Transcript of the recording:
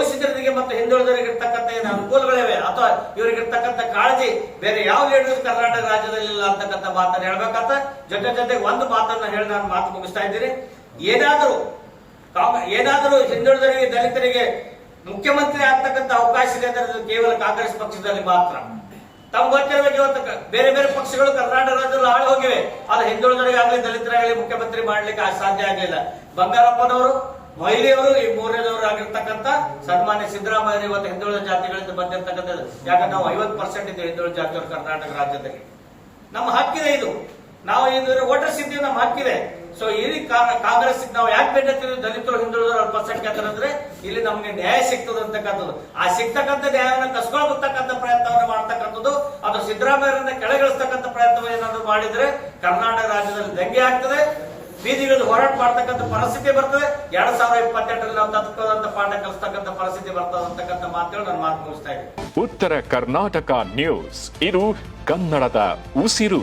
ಶೋಷಿತರಿಗೆ ಮತ್ತು ಹಿಂದುಳಿದವರಿಗೆ ಇರ್ತಕ್ಕಂಥ ಏನು ಅನುಕೂಲಗಳಿವೆ? ಅಥವಾ ಇವರಿಗಿರ್ತಕ್ಕಂಥ ಕಾಳಜಿ ಬೇರೆ ಯಾವ ಲೀಡರ್ ಕರ್ನಾಟಕ ರಾಜ್ಯದಲ್ಲಿ ಇಲ್ಲ ಅಂತಕ್ಕಂಥ ಮಾತನ್ನ ಹೇಳ್ಬೇಕಂತ? ಜೊತೆ ಜೊತೆಗೆ ಒಂದು ಮಾತನ್ನ ಹೇಳಿ ನಾನು ಮಾತು ಮುಗಿಸ್ತಾ ಇದ್ದೀನಿ. ಏನಾದರೂ ಏನಾದರೂ ಹಿಂದುಳಿದವರಿಗೆ ದಲಿತರಿಗೆ ಮುಖ್ಯಮಂತ್ರಿ ಆಗ್ತಕ್ಕಂಥ ಅವಕಾಶ ಇದೆ ಅಂದ್ರೆ ಕೇವಲ ಕಾಂಗ್ರೆಸ್ ಪಕ್ಷದಲ್ಲಿ ಮಾತ್ರ. ತಮ್ಗೆ ಗೊತ್ತಿರಬೇಕು ಇವತ್ತು ಬೇರೆ ಬೇರೆ ಪಕ್ಷಗಳು ಕರ್ನಾಟಕ ರಾಜ್ಯದಲ್ಲಿ ಆಳು ಹೋಗಿವೆ. ಆದ್ರೆ ಹಿಂದುಳಿದವರಿಗಾಗಲಿ, ದಲಿತರಾಗಲಿ ಮುಖ್ಯಮಂತ್ರಿ ಮಾಡ್ಲಿಕ್ಕೆ ಸಾಧ್ಯ ಆಗಲಿಲ್ಲ. ಬಂಗಾರಪ್ಪನವರು ಮೊಯ್ಲಿಯವರು ಈ ಮೂರನೇದವರು ಆಗಿರ್ತಕ್ಕಂಥ ಸನ್ಮಾನ್ಯ ಸಿದ್ದರಾಮಯ್ಯ ಇವತ್ತು ಹಿಂದುಳಿದ ಜಾತಿಗಳಿಂದ ಬಂದಿರತಕ್ಕಂಥದ್ದು. ಯಾಕಂದ್ರೆ ನಾವು ಐವತ್ತು ಪರ್ಸೆಂಟ್ ಇದ್ದೀವಿ ಹಿಂದುಳಿದ ಜಾತಿಯವರು ಕರ್ನಾಟಕ ರಾಜ್ಯದಲ್ಲಿ. ನಮ್ಮ ಹಕ್ಕಿದೆ ಇದು. ನಾವು ಇದ್ರೆ ವೋಟರ್ಸ್ ಇದ್ದೀವಿ ನಮ್ಮ ಹಕ್ಕಿದೆ. ಸೊ ಇಲ್ಲಿ ಕಾಂಗ್ರೆಸ್ ನಾವು ಯಾಕೆ ಬೆನ್ನತ್ತೀವಿ ದಲಿತರು, ಹಿಂದುಳಿದವರು ಪರ್ಸೆಂಟ್ ಯಾಕಂದ್ರೆ ಇಲ್ಲಿ ನಮ್ಗೆ ನ್ಯಾಯ ಸಿಗ್ತದೆ ಅಂತಕ್ಕಂಥದ್ದು. ಆ ಸಿಗ್ತಕ್ಕಂಥ ನ್ಯಾಯವನ್ನು ಕಸ್ಕೊಳ್ತಕ್ಕಂಥ ಪ್ರಯತ್ನವನ್ನು ಮಾಡ್ತಕ್ಕಂಥದ್ದು. ಅದು ಸಿದ್ದರಾಮಯ್ಯರನ್ನ ಕೆಳಗಿಳಿಸ್ತಕ್ಕಂಥ ಪ್ರಯತ್ನ ಏನಾದ್ರು ಮಾಡಿದ್ರೆ ಕರ್ನಾಟಕ ರಾಜ್ಯದಲ್ಲಿ ದಂಗೆ ಆಗ್ತದೆ. ಬೀದಿಗಳಲ್ಲಿ ಹೋರಾಟ ಮಾಡ್ತಕ್ಕಂಥ ಪರಿಸ್ಥಿತಿ ಬರ್ತದೆ. ಎರಡ್ ಸಾವಿರದ ಇಪ್ಪತ್ತೆಂಟರಲ್ಲಿ ನಾವು ತತ್ಕೊಂಡಂತ ಪಾಠ ಕಲಿಸ್ತಕ್ಕಂಥ ಪರಿಸ್ಥಿತಿ ಬರ್ತದೆ ಅಂತಕ್ಕಂಥ ಮಾತುಗಳು ನಾನು ಮಾತು ಮುಗಿಸ್ತಾ ಇದ್ದೀನಿ. ಉತ್ತರ ಕರ್ನಾಟಕ ನ್ಯೂಸ್. ಇದು ಕನ್ನಡದ ಉಸಿರು.